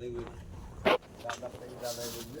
দেখবে দাদা থেকে দাদাই দেখবে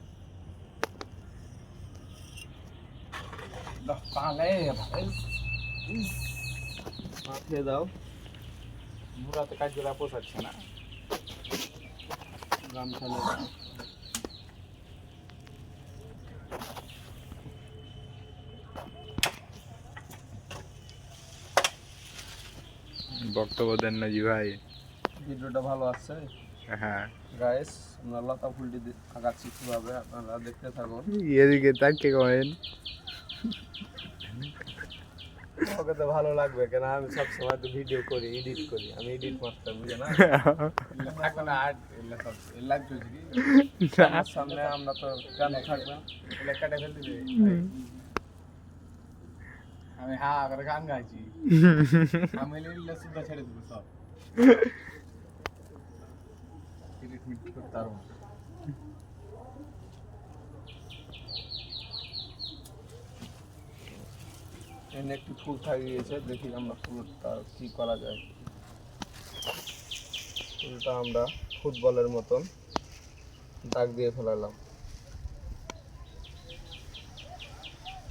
মাখিয়ে দাও। মুরাতে কাজগুলা পোষাচ্ছে না। গামছা বক্তব্য দেন না জি ভাই। ভিডিওটা ভালো আসছে হ্যাঁ। গাইস আমরা লতা ফুলটি আঁকাচ্ছি কীভাবে আপনারা দেখতে থাকুন। এদিকে তাকে কমেন ওকে তো ভালো লাগবে, কেন আমি সবসময় তো ভিডিও করি এডিট করি। আমি এডিট মাস্টার বুঝে না? এখন আর এলা সব এলা কি? সামনে আমরা তো কেন থাকবে এলা কাটা ফেলতে দে আমি হা করে গান গাইছি। আমি ছেড়ে দেবো সব। করতে এখানে একটি ফুল থাকে গিয়েছে দেখি আমরা ফুলটা কি করা যায়। ফুলটা আমরা ফুটবলের মতন দাগ দিয়ে ফেলালাম।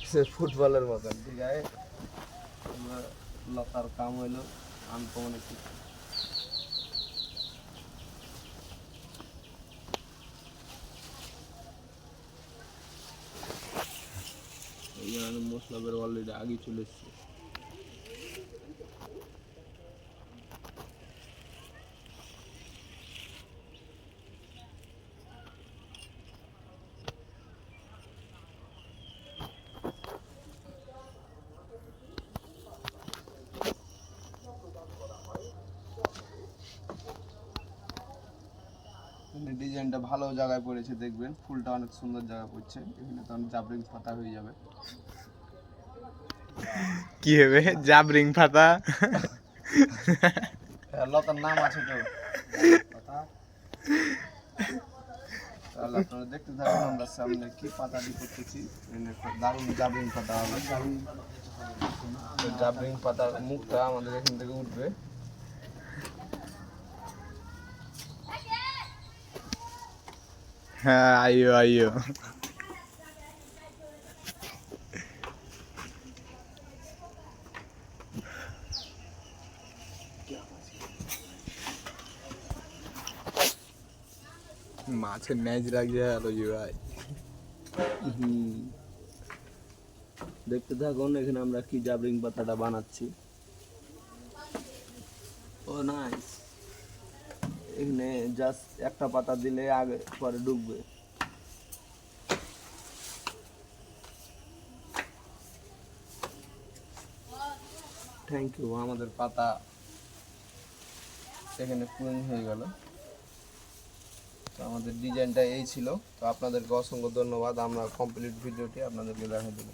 সে ফুটবলের মতন। ঠিক আছে লতার কাম হইল আনকমন একটু মশলা বের অলরেডি আগে চলে এসছে। ডিজাইনটা ভালো জায়গায় পড়েছে দেখবেন। ফুলটা অনেক সুন্দর জায়গায় পড়ছে। এখানে তখন জাবরিং পাতা হয়ে যাবে। কি হবে? জাবরিং ফাতা হ্যাঁ, লতার নাম আছে তো। তাহলে আপনারা দেখতে থাকুন আমরা সামনে কি পাতাটি করতেছি। এখানে দারুণ জাবরিং পাতা হবে। জাবরিং পাতার মুখটা আমাদের এখান থেকে উঠবে। হ্যাঁ আইও আইও। মাছের ম্যাচ লাগছে জি ভাই। দেখতে থাকুন, এখানে আমরা কি জাবরিং পাতাটা বানাচ্ছি। ও নাইস এখানে জাস্ট একটা পাতা দিলে আগে পরে ডুববে। থ্যাংক ইউ আমাদের পাতা এখানে পূরণ হয়ে গেল। তো আমাদের ডিজাইনটা এই ছিল। তো আপনাদেরকে অসংখ্য ধন্যবাদ। আমরা কমপ্লিট ভিডিওটি আপনাদেরকে দেখা দেবো